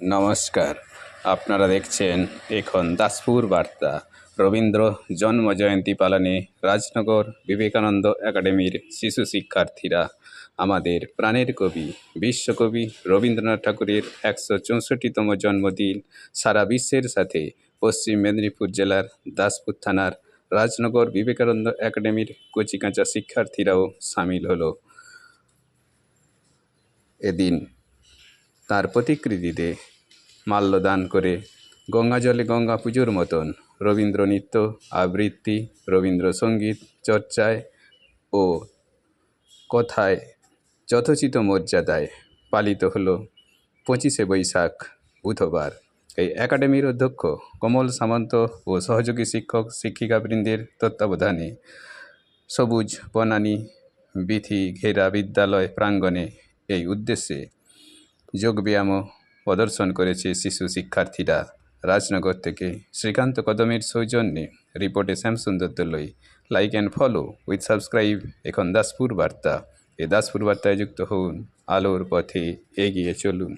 নমস্কার। আপনারা দেখছেন এখন দাসপুর বার্তা। রবীন্দ্র জন্ম জয়ন্তী পালনে রাজনগর বিবেকানন্দ একাডেমির শিশু শিক্ষার্থীরা, আমাদের প্রাণের কবি, বিশ্বকবি রবীন্দ্রনাথ ঠাকুরের একশো চৌষট্টিতম জন্মদিন সারা বিশ্বের সাথে পশ্চিম মেদিনীপুর জেলার দাসপুর থানার রাজনগর বিবেকানন্দ একাডেমির কচিকাঁচা শিক্ষার্থীরাও সামিল হলো। এদিন তার প্রতিকৃতিতে মাল্যদান করে গঙ্গা জলে গঙ্গা পুজোর মতন রবীন্দ্র নৃত্য, আবৃত্তি রবীন্দ্রসঙ্গীত চর্চায় ও কথায় যথোচিত মর্যাদায় পালিত হলো পঁচিশে বৈশাখ বুধবার। এই একাডেমির অধ্যক্ষ কমল সামন্ত ও সহযোগী শিক্ষক, শিক্ষিকাবৃন্দের তত্ত্বাবধানে সবুজ, বনানী, বিথি, ঘেরা বিদ্যালয় প্রাঙ্গণে এই উদ্দেশ্যে যোগব্যায়ামও প্রদর্শন করেছে শিশু শিক্ষার্থীরা। রাজনগর থেকে শ্রীকান্ত কদমের সৌজন্যে রিপোর্টে Shyamsundar Doloi like and follow with subscribe এখন দাসপুর বার্তা। এই দাসপুর বার্তায় যুক্ত হন আলোর পথে এগিয়ে চলুন।